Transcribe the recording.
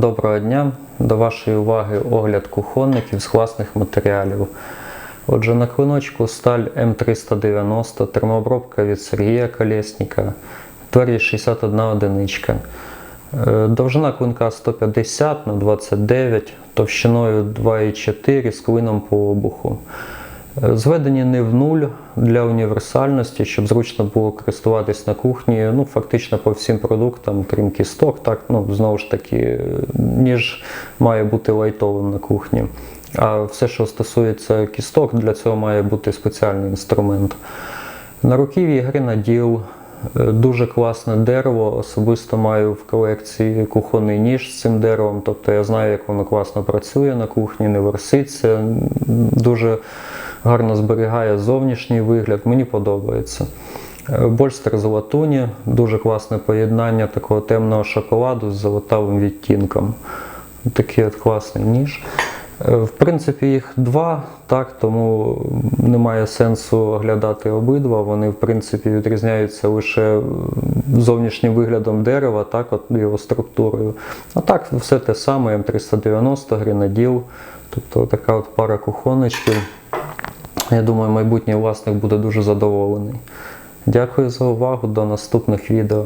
Доброго дня. До вашої уваги огляд кухонників з класних матеріалів. Отже, на клиночку сталь М390, термообробка від Сергія Колєсніка, твердість 61 одиничка. Е, Довжина клинка 150 на 29, товщиною 2,4 з клином по обуху. Зведені не в нуль для універсальності, щоб зручно було користуватись на кухні, ну фактично по всім продуктам, крім кісток, так ну знову ж таки, ніж має бути лайтовим на кухні. А все, що стосується кісток, для цього має бути спеціальний інструмент. На руків'ї гренаділ, дуже класне дерево. Особисто маю в колекції кухонний ніж з цим деревом. Тобто я знаю, як воно класно працює на кухні, не ворситься, дуже гарно зберігає зовнішній вигляд. Мені подобається. Е, Больстер з латуні, дуже класне поєднання такого темного шоколаду з золотавим відтінком. Такий от класний ніж. Е, В принципі, їх два, так, тому немає сенсу оглядати обидва. Вони, в принципі, відрізняються лише зовнішнім виглядом дерева, так, от його структурою. А так, все те саме, М390, гренаділ, тобто така от пара кухонечків. Я думаю, майбутній власник буде дуже задоволений. Дякую за увагу, до наступних відео.